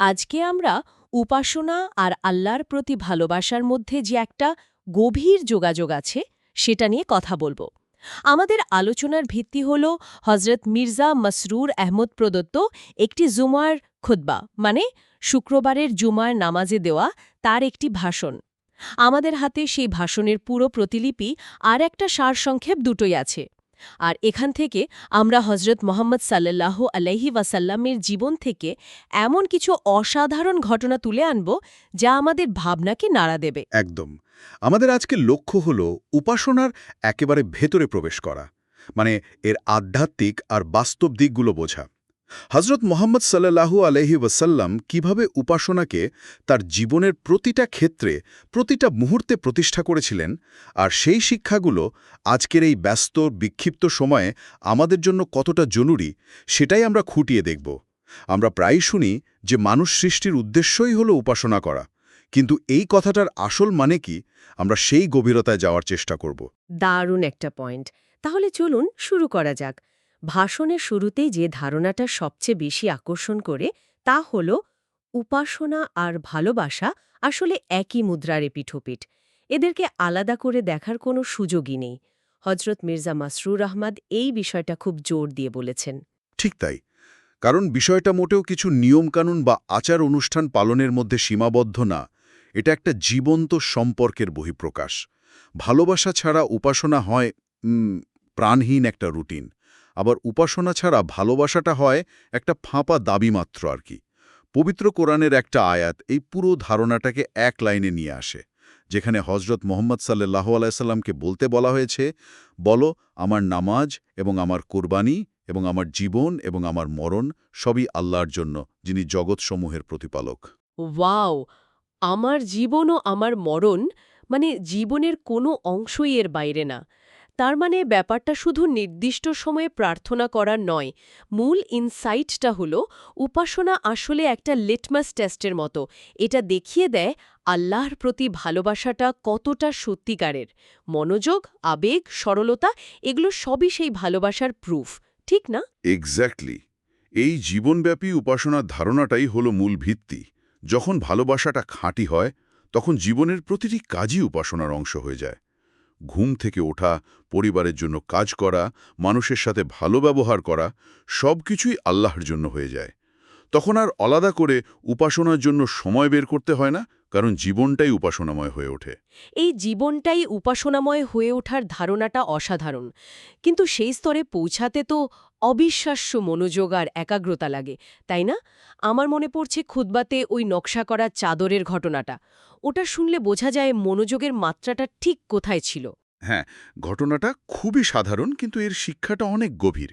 আজকে আমরা উপাসনা আর আল্লাহর প্রতি ভালোবাসার মধ্যে যে একটা গভীর যোগাযোগ আছে, সেটা নিয়ে কথা বলব। আমাদের আলোচনার ভিত্তি হল হজরত মির্জা মসরুর আহমদ প্রদত্ত একটি জুমার খুদ্া মানে শুক্রবারের জুমার নামাজে দেওয়া তার একটি ভাষণ। আমাদের হাতে সেই ভাষণের পুরো প্রতিলিপি আর একটা সারসংক্ষেপ দুটোই আছে। আর এখান থেকে আমরা হজরত মোহাম্মদ সাল্লাহ আলহি ওয়াসাল্লামের জীবন থেকে এমন কিছু অসাধারণ ঘটনা তুলে আনব যা আমাদের ভাবনাকে নাড়া দেবে। একদম। আমাদের আজকে লক্ষ্য হল উপাসনার একেবারে ভেতরে প্রবেশ করা মানে এর আধ্যাত্মিক আর বাস্তব দিকগুলো বোঝা। হজরত মোহাম্মদ সাল্লাহু আলহি ওয়াসাল্লাম কীভাবে উপাসনাকে তার জীবনের প্রতিটা ক্ষেত্রে, প্রতিটা মুহূর্তে প্রতিষ্ঠা করেছিলেন আর সেই শিক্ষাগুলো আজকের এই ব্যস্ত, বিক্ষিপ্ত সময়ে আমাদের জন্য কতটা জরুরি সেটাই আমরা খুঁটিয়ে দেখব। আমরা প্রায় শুনি যে মানুষ সৃষ্টির উদ্দেশ্যই হল উপাসনা করা। কিন্তু এই কথাটার আসল মানে কি? আমরা সেই গভীরতায় যাওয়ার চেষ্টা করব। দারুণ একটা পয়েন্ট। তাহলে চলুন শুরু করা যাক। ভাষণের শুরুতেই যে ধারণাটা সবচেয়ে বেশি আকর্ষণ করে, তা হল উপাসনা আর ভালোবাসা আসলে একই মুদ্রার পিঠোপিঠ এদেরকে আলাদা করে দেখার কোনো সুযোগই নেই। হজরত মির্জা মাসরুর আহমদ এই বিষয়টা খুব জোর দিয়ে বলেছেন। ঠিক তাই। কারণ বিষয়টা মোটেও কিছু নিয়মকানুন বা আচার অনুষ্ঠান পালনের মধ্যে সীমাবদ্ধ না। এটা একটা জীবন্ত সম্পর্কের বহিঃপ্রকাশ। ভালোবাসা ছাড়া উপাসনা হয় প্রাণহীন একটা রুটিন। আবার উপাসনা ছাড়া ভালোবাসাটা হয় একটা ফাঁপা দাবি মাত্র আর কি। পবিত্র কোরআনের একটা আয়াত এই পুরো ধারণাটাকে এক লাইনে নিয়ে আসে, যেখানে হজরত মোহাম্মদ সাল্লাহ আলাইসাল্লামকে বলতে বলা হয়েছে, বলো, আমার নামাজ এবং আমার কোরবানি এবং আমার জীবন এবং আমার মরণ সবই আল্লাহর জন্য, যিনি জগৎসমূহের প্রতিপালক। ওয়াও! আমার জীবন ও আমার মরণ মানে জীবনের কোনো অংশই এর বাইরে না। তার মানে ব্যাপারটা শুধু নির্দিষ্ট সময়ে প্রার্থনা করার নয়, মূল ইনসাইটটা হল উপাসনা আসলে একটা লিটমাস টেস্টের মতো। এটা দেখিয়ে দেয় আল্লাহর প্রতি ভালোবাসাটা কতটা সত্যিকারের। মনোযোগ, আবেগ, সরলতা এগুলো সবই সেই ভালোবাসার প্রুফ ঠিক না? এক্স্যাক্টলি এই জীবনব্যাপী উপাসনার ধারণাটাই হলো মূল ভিত্তি। যখন ভালোবাসাটা খাঁটি হয়, তখন জীবনের প্রতিটি কাজই উপাসনার অংশ হয়ে যায়। ঘুম থেকে ওঠা, পরিবারের জন্য কাজ করা, মানুষের সাথে ভালো ব্যবহার করা সব কিছুই আল্লাহর জন্য হয়ে যায়। তখন আর আলাদা করে উপাসনার জন্য সময় বের করতে হয় না, কারণ জীবনটাই উপাসনাময় হয়ে ওঠে। এই জীবনটাই উপাসনাময় হয়ে ওঠার ধারণাটা অসাধারণ। কিন্তু সেই স্তরে পৌঁছাতে তো অবিশ্বাস্য মনোযোগ আর একাগ্রতা লাগে, তাই না? আমার মনে পড়ছে খুদবাতে ওই নকশা করা চাদরের ঘটনাটা। ওটা শুনলে বোঝা যায় মনোযোগের মাত্রাটা ঠিক কোথায় ছিল। হ্যাঁ ঘটনাটা খুবই সাধারণ কিন্তু এর শিক্ষাটা অনেক গভীর।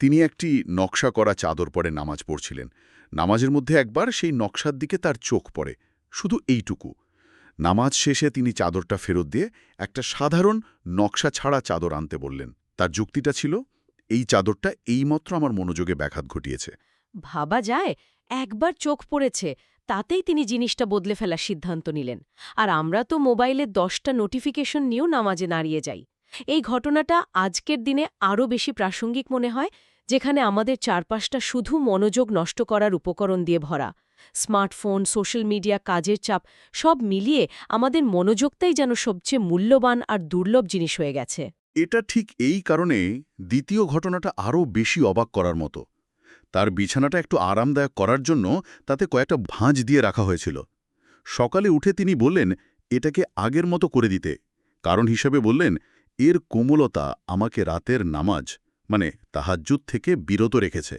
তিনি একটি নকশা করা চাদর পরে নামাজ পড়ছিলেন। নামাজের মধ্যে একবার সেই নকশার দিকে তার চোখ পড়ে, শুধু এইটুকু। নামাজ শেষে তিনি চাদরটা ফেরত দিয়ে একটা সাধারণ নকশা ছাড়া চাদর আনতে বললেন। তার যুক্তিটা ছিল এই চাদরটা এইমাত্র আমার মনোযোগে ব্যাঘাত ঘটিয়েছে। ভাবা যায়, একবার চোখ পড়েছে, তাতেই তিনি জিনিসটা বদলে ফেলার সিদ্ধান্ত নিলেন। আর আমরা তো মোবাইলে দশটা নোটিফিকেশন নিয়েও নামাজে নাড়িয়ে যাই। এই ঘটনাটা আজকের দিনে আরও বেশি প্রাসঙ্গিক মনে হয়, যেখানে আমাদের চারপাশটা শুধু মনোযোগ নষ্ট করার উপকরণ দিয়ে ভরা। স্মার্টফোন, সোশ্যাল মিডিয়া, কাজের চাপ, সব মিলিয়ে আমাদের মনোযোগটাই যেন সবচেয়ে মূল্যবান আর দুর্লভ জিনিস হয়ে গেছে। এটা ঠিক এই কারণে দ্বিতীয় ঘটনাটা আরও বেশি অবাক করার মতো। তার বিছানাটা একটু আরামদায়ক করার জন্য তাতে কয়েকটা ভাঁজ দিয়ে রাখা হয়েছিল। সকালে উঠে তিনি বললেন, এটাকে আগের মতো করে দিতে। কারণ হিসেবে বললেন, এর কোমলতা আমাকে রাতের নামাজ মানে তাহাজ্জুদ থেকে বিরত রেখেছে।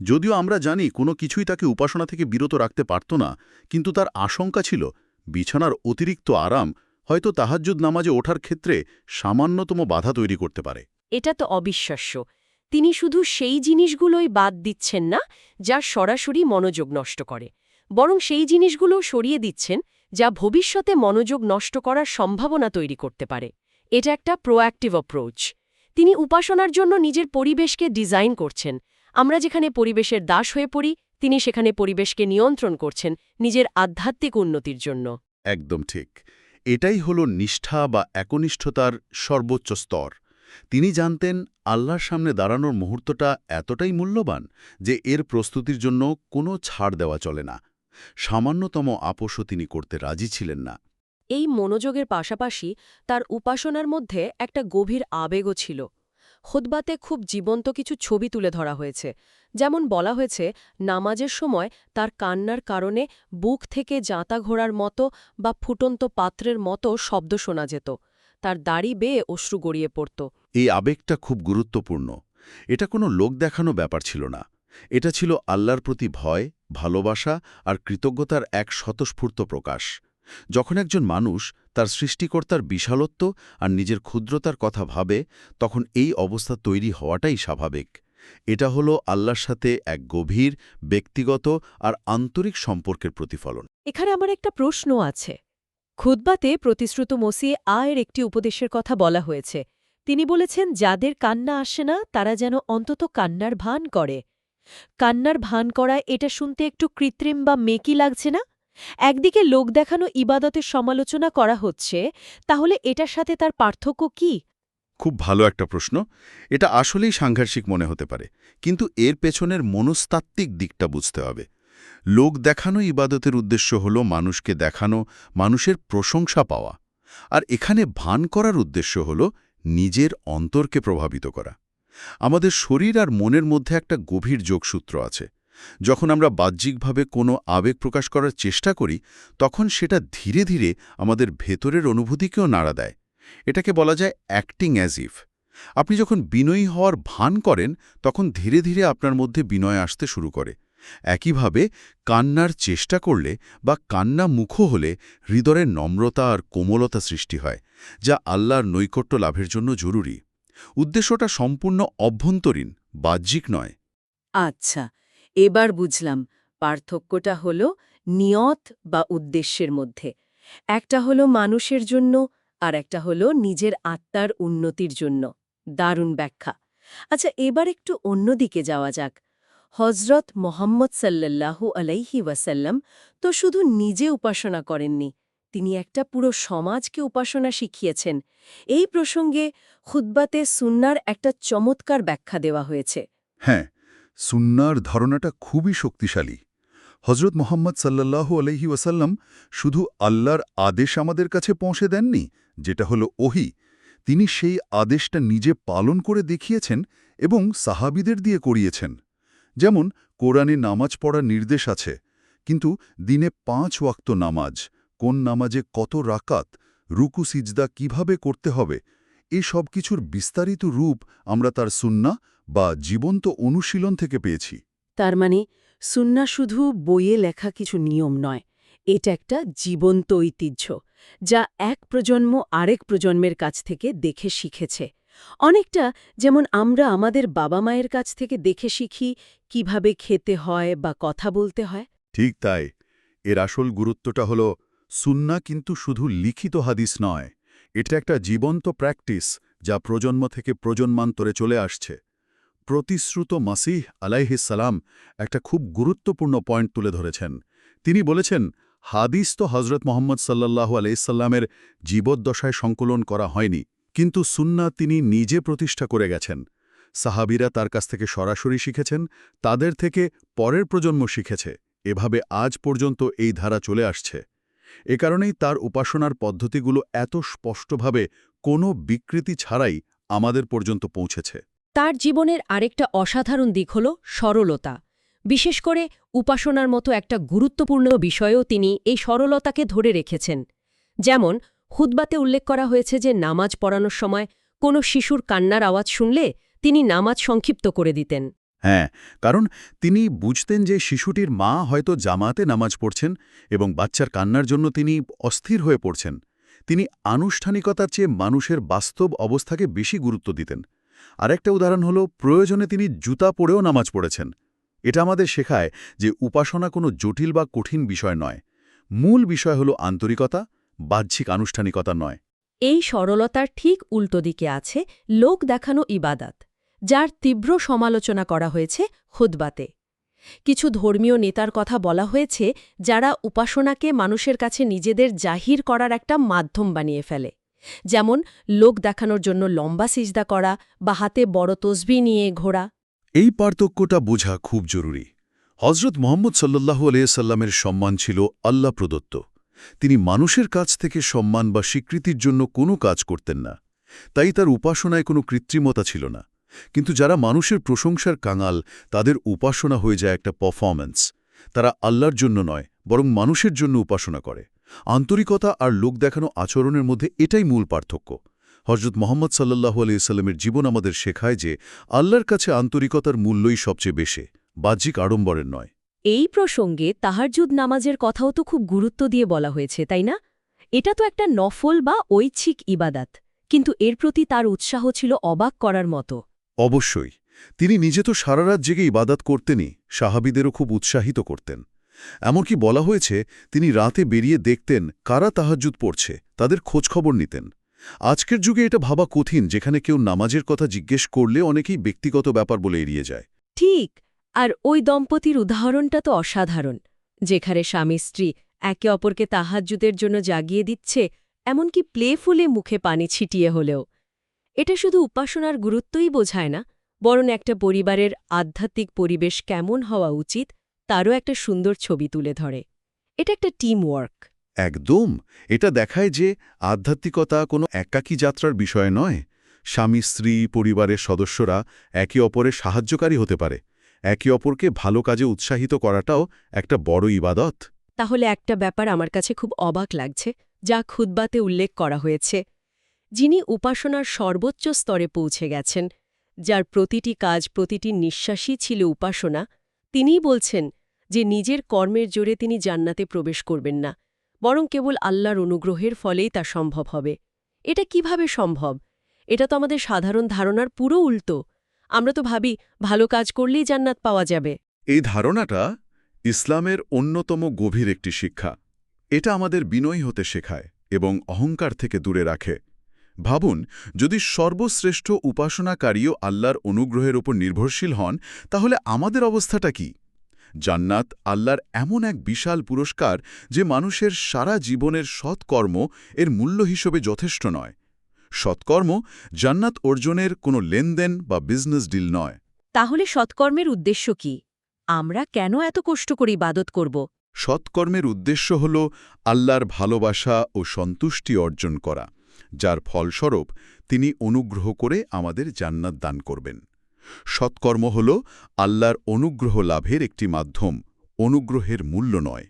যদিও আমরা জানি কোনো কিছুই তাকে উপাসনা থেকে বিরত রাখতে পারত না, কিন্তু তার আশঙ্কা ছিল, বিছানার অতিরিক্ত আরাম হয়তো তাহাজ্জুদ নামাজে ওঠার ক্ষেত্রে সামান্যতম বাধা তৈরি করতে পারে। এটা তো অবিশ্বাস্য। তিনি শুধু সেই জিনিসগুলোই বাদ দিচ্ছেন না যা সরাসরি মনোযোগ নষ্ট করে। বরং সেই জিনিসগুলোও সরিয়ে দিচ্ছেন যা ভবিষ্যতে মনোযোগ নষ্ট করার সম্ভাবনা তৈরি করতে পারে। এটা একটা প্রোঅ্যাক্টিভ অ্যাপ্রোচ। তিনি উপাসনার জন্য নিজের পরিবেশকে ডিজাইন করছেন। আমরা যেখানে পরিবেশের দাস হয়ে পড়ি তিনি সেখানে পরিবেশকে নিয়ন্ত্রণ করছেন নিজের আধ্যাত্মিক উন্নতির জন্য। একদম ঠিক। এটাই হল নিষ্ঠা বা একনিষ্ঠতার সর্বোচ্চ স্তর। তিনি জানতেন, আল্লাহর সামনে দাঁড়ানোর মুহূর্তটা এতটাই মূল্যবান যে এর প্রস্তুতির জন্য কোনো ছাড় দেওয়া চলে না। সামান্যতম আপোষও তিনি করতে রাজি ছিলেন না। এই মনোযোগের পাশাপাশি তার উপাসনার মধ্যে একটা গভীর আবেগও ছিল। খুতবাতে খুব জীবন্ত কিছু ছবি তুলে ধরা হয়েছে। যেমন বলা হয়েছে, নামাজের সময় তার কান্নার কারণে বুক থেকে জাঁতা ঘোড়ার মতো বা ফুটন্ত পাত্রের মতো শব্দ শোনা যেত। তার দাড়ি বেয়ে অশ্রু গড়িয়ে পড়ত। এই আবেগটা খুব গুরুত্বপূর্ণ। এটা কোনো লোক দেখানো ব্যাপার ছিল না। এটা ছিল আল্লাহর প্রতি ভয়, ভালোবাসা আর কৃতজ্ঞতার এক স্বতঃস্ফূর্ত প্রকাশ। যখন একজন মানুষ তার সৃষ্টিকর্তার বিশালত্ব আর নিজের ক্ষুদ্রতার কথা ভাবে, তখন এই অবস্থা তৈরি হওয়াটাই স্বাভাবিক। এটা হলো আল্লাহর সাথে এক গভীর, ব্যক্তিগত আর আন্তরিক সম্পর্কের প্রতিফলন। এখানে আমার একটা প্রশ্ন আছে। খুতবাতে প্রতিশ্রুত মসি আয়ের একটি উপদেশের কথা বলা হয়েছে। তিনি বলেছেন, যাদের কান্না আসে না, তারা যেন অন্তত কান্নার ভান করে। কান্নার ভান করা, এটা শুনতে একটু কৃত্রিম বা মেকি লাগছে না? একদিকে লোক দেখানো ইবাদতের সমালোচনা করা হচ্ছে, তাহলে এটার সাথে তার পার্থক্য কি? খুব ভালো একটা প্রশ্ন। এটা আসলেই সাংঘর্ষিক মনে হতে পারে, কিন্তু এর পেছনের মনস্তাত্ত্বিক দিকটা বুঝতে হবে। লোক দেখানো ইবাদতের উদ্দেশ্য হল মানুষকে দেখানো, মানুষের প্রশংসা পাওয়া। আর এখানে ভান করার উদ্দেশ্য হল নিজের অন্তরকে প্রভাবিত করা। আমাদের শরীর আর মনের মধ্যে একটা গভীর যোগসূত্র আছে। যখন আমরা বাহ্যিকভাবে কোনো আবেগ প্রকাশ করার চেষ্টা করি, তখন সেটা ধীরে ধীরে আমাদের ভেতরের অনুভূতিকেও নাড়া দেয়। এটাকে বলা যায় অ্যাক্টিং অ্যাজ ইফ আপনি যখন বিনয়ী হওয়ার ভান করেন, তখন ধীরে ধীরে আপনার মধ্যে বিনয় আসতে শুরু করে। একইভাবে কান্নার চেষ্টা করলে বা কান্না মুখ হলে হৃদয়ের নম্রতা আর কোমলতা সৃষ্টি হয়, যা আল্লাহর নৈকট্য লাভের জন্য জরুরি। উদ্দেশ্যটা সম্পূর্ণ অভ্যন্তরীণ, বাহ্যিক নয়। আচ্ছা। এবার বুঝলাম, পার্থক্যটা হল নিয়ত বা উদ্দেশ্যের মধ্যে। একটা হলো মানুষের জন্য, আর একটা হলো নিজের আত্মার উন্নতির জন্য। দারুণ ব্যাখ্যা। আচ্ছা এবার একটু অন্যদিকে যাওয়া যাক। হজরত মোহাম্মদ সাল্লাল্লাহু আলাইহি ওয়াসাল্লাম তো শুধু নিজে উপাসনা করেননি, তিনি একটা পুরো সমাজকে উপাসনা শিখিয়েছেন। এই প্রসঙ্গে খুদ্বাতে সুন্নার একটা চমৎকার ব্যাখ্যা দেওয়া হয়েছে। হ্যাঁ সুন্নার ধারণাটা খুবই শক্তিশালী। হজরত মোহাম্মদ সাল্লাল্লাহু আলহি ওয়াসাল্লাম শুধু আল্লাহর আদেশ আমাদের কাছে পৌঁছে দেননি, যেটা হলো ওহি। তিনি সেই আদেশটা নিজে পালন করে দেখিয়েছেন এবং সাহাবিদের দিয়ে করিয়েছেন। যেমন, কোরআনে নামাজ পড়ার নির্দেশ আছে, কিন্তু দিনে পাঁচ ওয়াক্ত নামাজ, কোন নামাজে কত রাকাত, রুকু, সিজদা কীভাবে করতে হবে এ সব কিছুর বিস্তারিত রূপ আমরা তার সুন্না বা জীবন্ত অনুশীলন থেকে পেয়েছি। তার মানে সুন্না শুধু বইয়ে লেখা কিছু নিয়ম নয় এটা একটা জীবন্ত ঐতিহ্য যা এক প্রজন্ম আরেক প্রজন্মের কাছ থেকে দেখে শিখেছে। অনেকটা যেমন আমরা আমাদের বাবা মায়ের কাছ থেকে দেখে শিখি কীভাবে খেতে হয় বা কথা বলতে হয়। ঠিক তাই। এর আসল গুরুত্বটা হল সুন্না কিন্তু শুধু লিখিত হাদিস নয় এটা একটা জীবন্ত প্র্যাকটিস যা প্রজন্ম থেকে প্রজন্মান্তরে চলে আসছে। প্রতিশ্রুত মাসিহ আলাইহিসালাম একটা খুব গুরুত্বপূর্ণ পয়েন্ট তুলে ধরেছেন। তিনি বলেছেন, হাদিস তো হজরত মোহাম্মদ সাল্লাল্লাহু আলাইসাল্লামের জীবদ্দশায় সংকলন করা হয়নি, কিন্তু সুন্না তিনি নিজে প্রতিষ্ঠা করে গেছেন। সাহাবিরা তার কাছ থেকে সরাসরি শিখেছেন, তাদের থেকে পরের প্রজন্ম শিখেছে, এভাবে আজ পর্যন্ত এই ধারা চলে আসছে। এ কারণেই তার উপাসনার পদ্ধতিগুলো এত স্পষ্টভাবে কোনো বিকৃতি ছাড়াই আমাদের পর্যন্ত পৌঁছেছে। তার জীবনের আরেকটা অসাধারণ দিক হল সরলতা। বিশেষ করে উপাসনার মতো একটা গুরুত্বপূর্ণ বিষয়েও তিনি এই সরলতাকে ধরে রেখেছেন। যেমন হুদবাতে উল্লেখ করা হয়েছে যে নামাজ পড়ানোর সময় কোনো শিশুর কান্নার আওয়াজ শুনলে তিনি নামাজ সংক্ষিপ্ত করে দিতেন। হ্যাঁ কারণ তিনি বুঝতেন যে শিশুটির মা হয়তো জামাতে নামাজ পড়ছেন এবং বাচ্চার কান্নার জন্য তিনি অস্থির হয়ে পড়ছেন। তিনি আনুষ্ঠানিকতার চেয়ে মানুষের বাস্তব অবস্থাকে বেশি গুরুত্ব দিতেন। আরেকটা উদাহরণ হল, প্রয়োজনে তিনি জুতা পরেও নামাজ পড়েছেন। এটা আমাদের শেখায় যে উপাসনা কোনো জটিল বা কঠিন বিষয় নয়। মূল বিষয় হল আন্তরিকতা, বাহ্যিক আনুষ্ঠানিকতা নয়। এই সরলতার ঠিক উল্টো দিকে আছে লোক দেখানো ইবাদাত, যার তীব্র সমালোচনা করা হয়েছে খুদবাতে কিছু ধর্মীয় নেতার কথা বলা হয়েছে, যারা উপাসনাকে মানুষের কাছে নিজেদের জাহির করার একটা মাধ্যম বানিয়ে ফেলে। যেমন লোক দেখানোর জন্য লম্বা সিজদা করা বা হাতে বড় তসবি নিয়ে ঘোরা। এই পার্থক্যটা বোঝা খুব জরুরি। হজরত মোহাম্মদ সাল্লাহু আলিয়াল্লামের সম্মান ছিল আল্লাহ প্রদত্ত। তিনি মানুষের কাছ থেকে সম্মান বা স্বীকৃতির জন্য কোনো কাজ করতেন না। তাই তার উপাসনায় কোনো কৃত্রিমতা ছিল না। কিন্তু যারা মানুষের প্রশংসার কাঙাল, তাদের উপাসনা হয়ে যায় একটা পারফরম্যান্স তারা আল্লাহর জন্য নয়, বরং মানুষের জন্য উপাসনা করে। আন্তরিকতা আর লোক দেখানো আচরণের মধ্যে এটাই মূল পার্থক্য। হজরত মোহাম্মদ সাল্লাহু আলিয়াল্লামের জীবন আমাদের শেখায় যে আল্লাহর কাছে আন্তরিকতার মূল্যই সবচেয়ে বেশি বাহ্যিক আড়ম্বরের নয়। এই প্রসঙ্গে তাহারজুদ নামাজের কথাও তো খুব গুরুত্ব দিয়ে বলা হয়েছে তাই না? এটা তো একটা নফল বা ঐচ্ছিক ইবাদাত কিন্তু এর প্রতি তার উৎসাহ ছিল অবাক করার মতো। অবশ্যই তিনি নিজে তো সারা রাত জেগে ইবাদাত করতেনই সাহাবিদেরও খুব উৎসাহিত করতেন। এমনকি বলা হয়েছে, তিনি রাতে বেরিয়ে দেখতেন কারা তাহাজ্জুদ পড়ছে, তাদের খোঁজখবর নিতেন। আজকের যুগে এটা ভাবা কঠিন, যেখানে কেউ নামাজের কথা জিজ্ঞেস করলে অনেকেই ব্যক্তিগত ব্যাপার বলে এড়িয়ে যায়। ঠিক, আর ওই দম্পতির উদাহরণটা তো অসাধারণ, যেখানে স্বামী স্ত্রী একে অপরকে তাহাজ্জুদের জন্য জাগিয়ে দিচ্ছে, এমনকি প্লেফুলে মুখে পানি ছিটিয়ে হলেও। এটা শুধু উপাসনার গুরুত্বই বোঝায় না, বরং একটা পরিবারের আধ্যাত্মিক পরিবেশ কেমন হওয়া উচিত তারও একটা সুন্দর ছবি তুলে ধরে। এটা একটা টিম ওয়ার্ক একদম। এটা দেখায় যে আধ্যাত্মিকতা কোনো একাকী যাত্রার বিষয় নয়। স্বামী স্ত্রী পরিবারের সদস্যরা একে অপরের সাহায্যকারী হতে পারে। একে অপরকে ভালো কাজে উৎসাহিত করাটাও একটা বড় ইবাদত। তাহলে একটা ব্যাপার আমার কাছে খুব অবাক লাগছে যা খুদ্বাতে উল্লেখ করা হয়েছে। যিনি উপাসনার সর্বোচ্চ স্তরে পৌঁছে গেছেন যার প্রতিটি কাজ প্রতিটি নিঃশ্বাসই ছিল উপাসনা তিনিই বলছেন যে নিজের কর্মের জোরে তিনি জান্নাতে প্রবেশ করবেন না, বরং কেবল আল্লাহর অনুগ্রহের ফলেই তা সম্ভব হবে। এটা কীভাবে সম্ভব? এটা তো আমাদের সাধারণ ধারণার পুরো উল্টো। আমরা তো ভাবি, ভালো কাজ করলেই জান্নাত পাওয়া যাবে। এই ধারণাটা ইসলামের অন্যতম গভীর একটি শিক্ষা। এটা আমাদের বিনয়ী হতে শেখায় এবং অহংকার থেকে দূরে রাখে। ভাবুন, যদি সর্বশ্রেষ্ঠ উপাসনাকারীও আল্লাহর অনুগ্রহের উপর নির্ভরশীল হন, তাহলে আমাদের অবস্থাটা কি? জান্নাত আল্লাহর এমন এক বিশাল পুরস্কার যে মানুষের সারা জীবনের সৎকর্ম এর মূল্য হিসেবে যথেষ্ট নয়। সৎকর্ম জান্নাত অর্জনের কোনো লেনদেন বা বিজনেস ডিল নয়। তাহলে সৎকর্মের উদ্দেশ্য কি? আমরা কেন এত কষ্ট করে ইবাদত করব? সৎকর্মের উদ্দেশ্য হল আল্লাহর ভালোবাসা ও সন্তুষ্টি অর্জন করা যার ফলস্বরূপ তিনি অনুগ্রহ করে আমাদের জান্নাত দান করবেন। সৎকর্ম হল আল্লাহর অনুগ্রহ লাভের একটি মাধ্যম, অনুগ্রহের মূল্য নয়।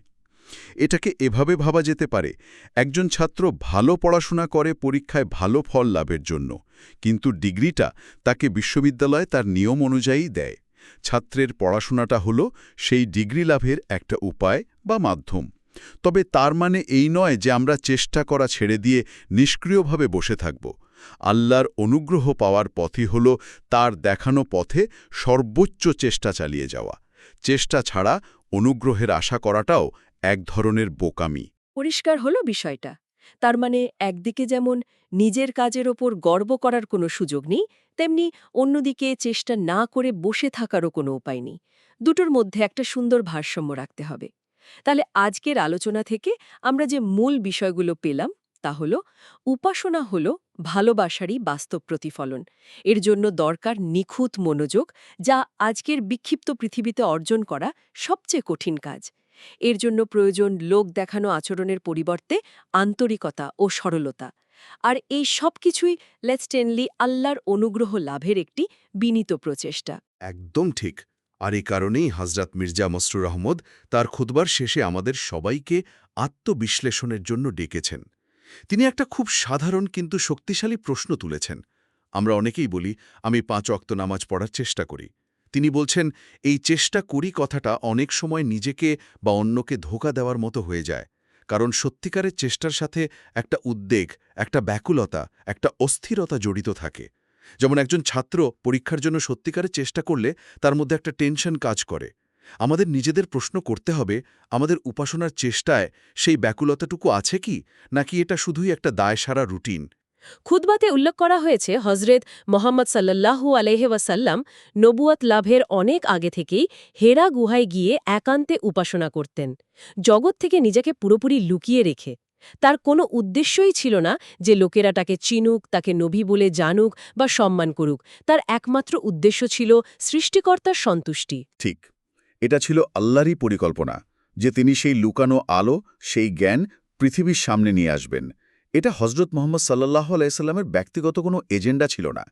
এটাকে এভাবে ভাবা যেতে পারে, একজন ছাত্র ভালো পড়াশোনা করে পরীক্ষায় ভালো ফল লাভের জন্য, কিন্তু ডিগ্রিটা তাকে বিশ্ববিদ্যালয়ে তার নিয়ম অনুযায়ী দেয়। ছাত্রের পড়াশোনাটা হল সেই ডিগ্রি লাভের একটা উপায় বা মাধ্যম। তবে তার মানে এই নয় যে আমরা চেষ্টা করা ছেড়ে দিয়ে নিষ্ক্রিয়ভাবে বসে থাকব। আল্লাহর অনুগ্রহ পাওয়ার পথই হল তার দেখানো পথে সর্বোচ্চ চেষ্টা চালিয়ে যাওয়া। চেষ্টা ছাড়া অনুগ্রহের আশা করাটাও এক ধরনের বোকামি। পরিষ্কার হলো বিষয়টা। তার মানে একদিকে যেমন নিজের কাজের ওপর গর্ব করার কোনো সুযোগ নেই, তেমনি অন্যদিকে চেষ্টা না করে বসে থাকারও কোনো উপায় নেই। দুটোর মধ্যে একটা সুন্দর ভারসাম্য রাখতে হবে। তাহলে আজকের আলোচনা থেকে আমরা যে মূল বিষয়গুলো পেলাম তা হল, উপাসনা হল ভালোবাসারই বাস্তব প্রতিফলন। এর জন্য দরকার নিখুঁত মনোযোগ, যা আজকের বিক্ষিপ্ত পৃথিবীতে অর্জন করা সবচেয়ে কঠিন কাজ। এর জন্য প্রয়োজন লোক দেখানো আচরণের পরিবর্তে আন্তরিকতা ও সরলতা। আর এই সব কিছুই লেটস্টেনলি আল্লাহর অনুগ্রহ লাভের একটি বিনীত প্রচেষ্টা। একদম ঠিক। আর এই কারণেই হজরত মির্জা মসরুর আহমদ তার খুতবার শেষে আমাদের সবাইকে আত্মবিশ্লেষণের জন্য ডেকেছেন। তিনি একটা খুব সাধারণ কিন্তু শক্তিশালী প্রশ্ন তুলেছেন। আমরা অনেকেই বলি, আমি পাঁচ অক্ত নামাজ পড়ার চেষ্টা করি। তিনি বলছেন, এই চেষ্টা করি কথাটা অনেক সময় নিজেকে বা অন্যকে ধোকা দেওয়ার মতো হয়ে যায়। কারণ সত্যিকারের চেষ্টার সাথে একটা উদ্বেগ, একটা ব্যাকুলতা, একটা অস্থিরতা জড়িত থাকে। যেমন একজন ছাত্র পরীক্ষার জন্য সত্যিকারের চেষ্টা করলে তার মধ্যে একটা টেনশন কাজ করে। আমাদের নিজেদের প্রশ্ন করতে হবে আমাদের উপাসনার চেষ্টায় সেই ব্যাকুলতাটুকু আছে কি নাকি এটা শুধুই একটা দায়সারা রুটিন? খুদবাতে উল্লেখ করা হয়েছে হজরত মোহাম্মদ সাল্লাল্লাহু আলহে ওয়াসাল্লাম নবুয়াত লাভের অনেক আগে থেকেই হেরা গুহায় গিয়ে একান্তে উপাসনা করতেন। জগৎ থেকে নিজেকে পুরোপুরি লুকিয়ে রেখে। তার কোনো উদ্দেশ্যই ছিল না যে লোকেরা তাকে চিনুক তাকে নবী বলে জানুক বা সম্মান করুক। তার একমাত্র উদ্দেশ্য ছিল সৃষ্টিকর্তার সন্তুষ্টি। ঠিক। এটা ছিল আল্লাহরই পরিকল্পনা যে তিনি সেই লুকানো আলো, সেই জ্ঞান পৃথিবীর সামনে নিয়ে আসবেন। এটা হজরত মোহাম্মদ সাল্লাহ আলাইস্লামের ব্যক্তিগত কোনো এজেন্ডা ছিল না।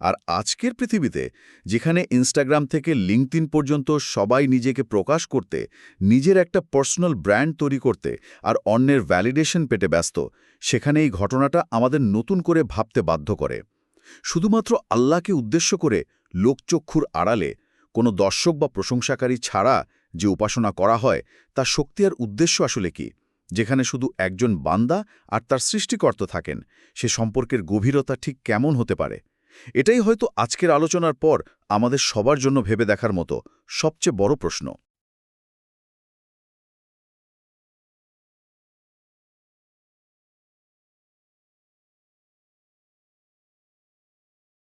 আর আজকের পৃথিবীতে, যেখানে ইনস্টাগ্রাম থেকে লিঙ্কদিন পর্যন্ত সবাই নিজেকে প্রকাশ করতে, নিজের একটা পার্সোনাল ব্র্যান্ড তৈরি করতে আর অন্যের ভ্যালিডেশন পেতে ব্যস্ত, সেখানে এই ঘটনাটা আমাদের নতুন করে ভাবতে বাধ্য করে। শুধুমাত্র আল্লাহকে উদ্দেশ্য করে লোকচক্ষুর আড়ালে কোনো দর্শক বা প্রশংসাকারী ছাড়া যে উপাসনা করা হয় তা শক্তি আর উদ্দেশ্য আসলে কি? যেখানে শুধু একজন বান্দা আর তার সৃষ্টিকর্ত থাকেন, সে সম্পর্কের গভীরতা ঠিক কেমন হতে পারে? এটাই হয়তো আজকের আলোচনার পর আমাদের সবার জন্য ভেবে দেখার মতো সবচেয়ে বড় প্রশ্ন।